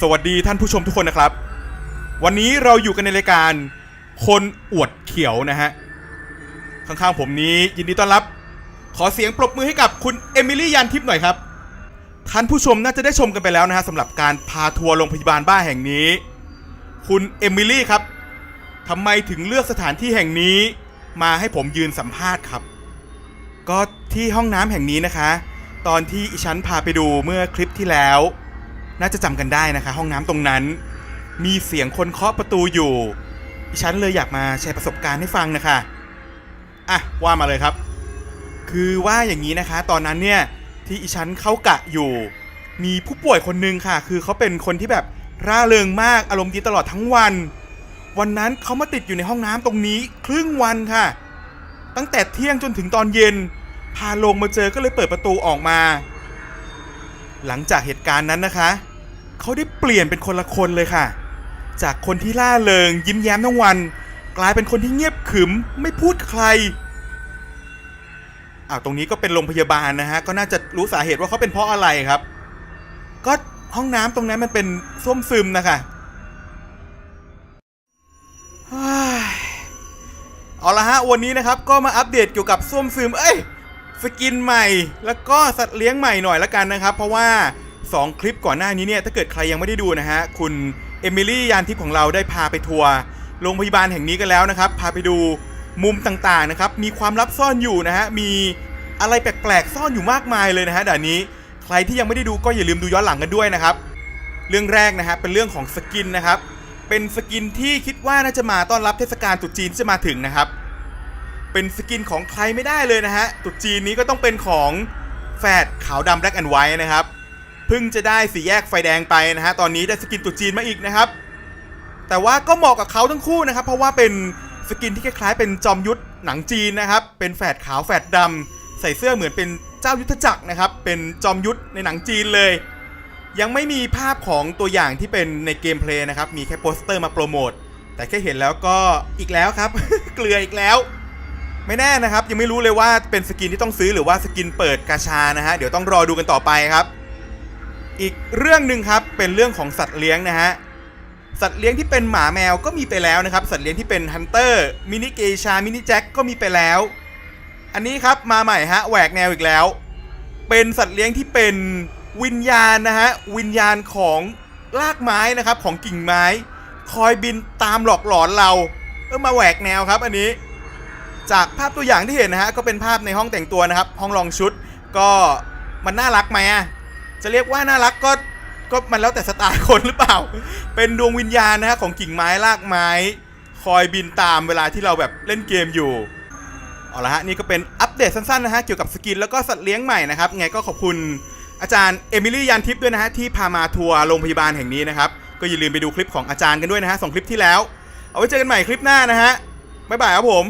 สวัสดีท่านผู้ชมทุกคนนะครับ วันนี้เราอยู่กันในรายการคนอวดเขียวนะฮะ ข้างๆผมนี้ยินดีต้อนรับ ขอเสียงปรบมือให้กับคุณเอมิลี่ยันทิพย์หน่อยครับ ท่านผู้ชมน่าจะได้ชมกันไปแล้วนะฮะสำหรับการพาทัวร์โรงพยาบาลบ้าแห่งนี้ คุณเอมิลี่ครับทำไมถึงเลือกสถานที่แห่งนี้มาให้ผมยืนสัมภาษณ์ครับ ก็ที่ห้องน้ำแห่งนี้นะคะ ตอนที่อีฉันพาไปดูเมื่อคลิปที่แล้ว น่าจะจำกันได้นะคะ ห้องน้ำตรงนั้น มีเสียงคนเคาะประตูอยู่อีฉันเลยอยากมาแชร์ประสบการณ์ให้ฟังนะคะอะว่ามาเลยครับ คือว่าอย่างนี้นะคะ ตอนนั้นเนี่ยที่อีฉันเข้ากะอยู่ มีผู้ป่วยคนหนึ่งค่ะ คือเขาเป็นคนที่แบบร่าเริงมากอารมณ์ดีตลอดทั้งวัน วันนั้นเขามาติดอยู่ในห้องน้ำตรงนี้ ครึ่งวันค่ะ ตั้งแต่เที่ยงจนถึงตอนเย็น พาลงมาเจอก็เลยเปิดประตูออกมา หลังจากเหตุการณ์นั้นนะคะ เขาได้เปลี่ยนเป็นคนละคนเลยค่ะ จากคนที่ล่าเริงยิ้มแย้มทั้งวัน กลายเป็นคนที่เงียบขรึมไม่พูดใครอ้าวตรงนี้ก็เป็นโรงพยาบาลนะฮะ ก็น่าจะรู้สาเหตุว่าเขาเป็นเพราะอะไรครับ ก็ห้องน้ำตรงนั้นมันเป็นส้วมซึมนะคะเฮ้ยเอาละฮะ วันนี้นะครับก็มาอัปเดตเกี่ยวกับส้วมซึม เอ้ย สกินใหม่ แล้วก็สัตว์เลี้ยงใหม่หน่อยละกันนะครับ เพราะว่า 2 คลิปก่อนหน้านี้เนี่ยถ้าเกิดใครยังไม่ได้ดูนะฮะคุณเอมิลี่ยานทิพย์ของเราได้พาไปทัวร์โรงพยาบาลแห่งนี้กันแล้วนะครับ พาไปดูมุมต่างๆนะครับมีความลับซ่อนอยู่นะฮะมีอะไรแปลกๆซ่อนอยู่มากมายเลยนะฮะด่านนี้ ใครที่ยังไม่ได้ดูก็อย่าลืมดูย้อนหลังกันด้วยนะครับ เรื่องแรกนะฮะเป็นเรื่องของสกินนะครับเป็นสกินที่คิดว่าน่าจะมาต้อนรับเทศกาลตรุษจีนที่จะมาถึงนะครับ เป็นสกินของใครไม่ได้เลยนะฮะตรุษจีนนี้ก็ต้องเป็นของแฝดขาวดำแบล็กแอนด์ไวท์นะครับ เพิ่งจะได้สีแยกไฟแดงไปนะฮะตอนนี้ได้สกินตรุษจีนมาอีกนะครับ แต่ว่าก็เหมาะกับเขาทั้งคู่นะครับ เพราะว่าเป็นสกินที่คล้ายๆเป็นจอมยุทธหนังจีนนะครับ เป็นแฝดขาวแฝดดำใส่เสื้อเหมือนเป็นเจ้ายุทธจักรนะครับ เป็นจอมยุทธในหนังจีนเลย ยังไม่มีภาพของตัวอย่างที่เป็นในเกมเพลย์นะครับ มีแค่โปสเตอร์มาโปรโมทแต่แค่เห็นแล้วก็อีกแล้วครับ เกลืออีกแล้ว ไม่แน่นะครับ ยังไม่รู้เลยว่าเป็นสกินที่ต้องซื้อหรือว่าสกินเปิดกาชานะฮะเดี๋ยวต้องรอดูกันต่อไปครับ อีกเรื่องหนึ่งครับเป็นเรื่องของสัตว์เลี้ยงนะฮะสัตว์เลี้ยงที่เป็นหมาแมวก็มีไปแล้วนะครับ สัตว์เลี้ยงที่เป็นฮันเตอร์มินิเกชามินิแจ็คก็มีไปแล้ว อันนี้ครับมาใหม่ฮะแหวกแนวอีกแล้ว เป็นสัตว์เลี้ยงที่เป็นวิญญาณนะฮะวิญญาณของรากไม้นะครับของกิ่งไม้ คอยบินตามหลอกหลอนเราเออมาแหวกแนวครับอันนี้ จากภาพตัวอย่างที่เห็นนะฮะก็เป็นภาพในห้องแต่งตัวนะครับ ห้องลองชุดก็มันน่ารักไหมอะ จะเรียกว่าน่ารักก็ก็มันแล้วแต่สไตล์คนหรือเปล่า เป็นดวงวิญญาณนะฮะของกิ่งไม้รากไม้ คอยบินตามเวลาที่เราแบบเล่นเกมอยู่ เอาละฮะนี่ก็เป็นอัปเดตสั้นๆนะฮะเกี่ยวกับสกินแล้วก็สัตว์เลี้ยงใหม่นะครับไงก็ขอบคุณอาจารย์เอมิลี่ยันทิพย์ด้วยนะฮะที่พามาทัวร์โรงพยาบาลแห่งนี้นะครับก็อย่าลืมไปดูคลิปของอาจารย์กันด้วยนะฮะสองคลิปที่แล้ว เอาไว้เจอกันใหม่คลิปหน้านะฮะบ๊ายบายครับผม